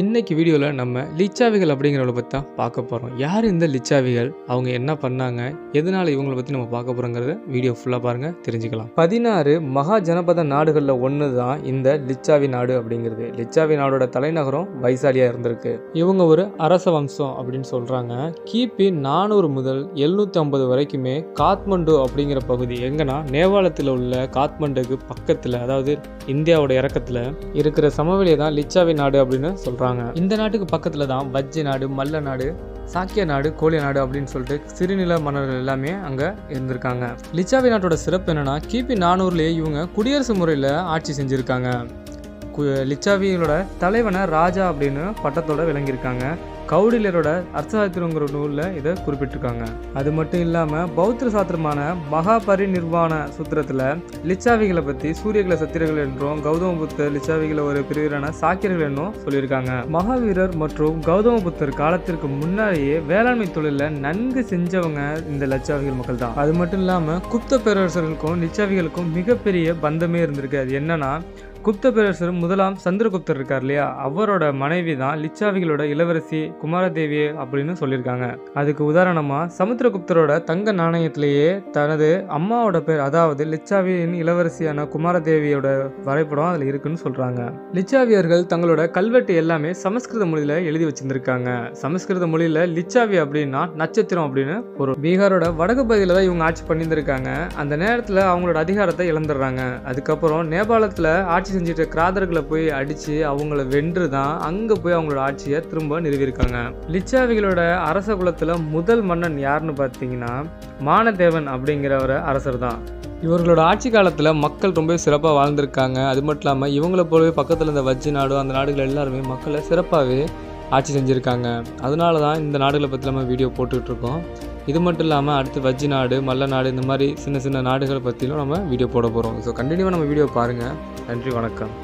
இன்னைக்கு வீடியோவில் நம்ம லிச்சாவிகள் அப்படிங்கிறவங்கள பற்றி தான் பார்க்க போகிறோம் யார் இந்த லிச்சாவிகள்? அவங்க என்ன பண்ணாங்க? எதனால் இவங்களை பற்றி நம்ம பார்க்க போகிறோங்கிறத வீடியோ ஃபுல்லாக பாருங்கள் தெரிஞ்சுக்கலாம். பதினாறு மகா ஜனபத நாடுகளில் ஒன்று தான் இந்த லிச்சாவி நாடு அப்படிங்கிறது. லிச்சாவி நாடோட தலைநகரம் வைசாலியாக இருந்திருக்கு. இவங்க ஒரு அரச வம்சம் அப்படின்னு சொல்கிறாங்க கிபி நானூறு முதல் எழுநூற்றி ஐம்பது வரைக்குமே காத்மண்டு அப்படிங்கிற பகுதி எங்கன்னா நேபாளத்தில் உள்ள காத்மண்டுக்கு பக்கத்தில் அதாவது இந்தியாவோட இறக்கத்தில் இருக்கிற சமவெளியை தான் லிச்சாவி நாடு அப்படின்னு சொல்கிறாங்க இந்த நாட்டுக்கு பக்கத்தில் தான் வஜ்ஜ நாடு மல்ல நாடு சாக்கிய நாடு கோலிய நாடு அப்படின்னு சொல்லிட்டு சிறுநில மன்னர்கள் எல்லாமே அங்கே இருந்திருக்காங்க. லிச்சாவி நாட்டோட சிறப்பு என்னன்னா கிபி நானூறுலேயே இவங்க குடியரசு முறையில் ஆட்சி செஞ்சுருக்காங்க. கு லிச்சாவிகளோட தலைவனை ராஜா அப்படின்னு பட்டத்தோட விளங்கியிருக்காங்க. கௌடில்யரோட அர்த்தசாத்திரங்கிற நூலில் இதை குறிப்பிட்டிருக்காங்க. அது மட்டும் இல்லாமல் பௌத்திர சாத்திரமான மகாபரிநிர்வாண சூத்திரத்தில் லிச்சாவிகளை பற்றி சூரியகுல சத்திரர்கள் என்றும் கௌதம புத்தர் லிச்சாவிகளை ஒரு பிரிவிலான சாக்கியர்கள் என்றும் சொல்லியிருக்காங்க. மகாவீரர் மற்றும் கௌதம புத்தர் காலத்திற்கு முன்னாடியே வேளாண்மை தொழிலில் நன்கு செஞ்சவங்க இந்த லட்சாவிகள் மக்கள் தான் அது மட்டும் இல்லாமல் குப்த பேரரசர்களுக்கும் லிச்சாவிகளுக்கும் மிகப்பெரிய பந்தமே இருந்திருக்கு. அது என்னன்னா குப்த பேரரசர் முதலாம் சந்திரகுப்தர் இருக்கார் இல்லையா? அவரோட மனைவி தான் லிச்சாவிகளோட இளவரசி குமாரதேவி அப்படின்னு சொல்லியிருக்காங்க. அதுக்கு உதாரணமாக சமுத்திரகுப்தரோட தங்க நாணயத்திலேயே தனது அம்மாவோட பேர் அதாவது லிச்சாவியின் இளவரசியான குமாரதேவியோட வரைபடம் அதில் இருக்குன்னு சொல்கிறாங்க லிச்சாவியர்கள் தங்களோட கல்வெட்டு எல்லாமே சமஸ்கிருத மொழியில எழுதி வச்சிருந்திருக்காங்க. சமஸ்கிருத மொழியில் லிச்சாவி அப்படின்னா நட்சத்திரம் அப்படின்னு ஒரு பீகாரோட வடக்கு பகுதியில் தான் இவங்க ஆட்சி பண்ணியிருந்திருக்காங்க. அந்த நேரத்தில் அவங்களோட அதிகாரத்தை இழந்துடுறாங்க. அதுக்கப்புறம் நேபாளத்தில் ஆட்சி செஞ்சுட்டு கிராதர்களை போய் அடித்து அவங்கள வென்று தான் அங்கே போய் அவங்களோட ஆட்சியை திரும்ப நிறுவியிருக்காங்க. லிச்சாவிகளோட அரச குலத்தில் முதல் மன்னன் யாருன்னு பார்த்தீங்கன்னா மானதேவன் அப்படிங்கிற ஒரு அரசர் தான். இவர்களோட ஆட்சி காலத்தில் மக்கள் ரொம்ப சிறப்பாக வாழ்ந்திருக்காங்க. அது மட்டும் இல்லாமல் இவங்களை போலவே பக்கத்தில் இருந்த வஜ்ஜி நாடு அந்த நாடுகள் எல்லாருமே மக்களை சிறப்பாகவே ஆட்சி செஞ்சுருக்காங்க. அதனால தான் இந்த நாடுகளை பற்றி நம்ம வீடியோ போட்டுக்கிட்டு இருக்கோம். இது மட்டும் இல்லாமல் அடுத்து வஜ்ஜி நாடு மல்ல நாடு இந்த மாதிரி சின்ன சின்ன நாடுகளை பற்றியும் நம்ம வீடியோ போட போகிறோம் ஸோ கண்டினியூவாக நம்ம வீடியோ பாருங்கள் நன்றி வணக்கம்.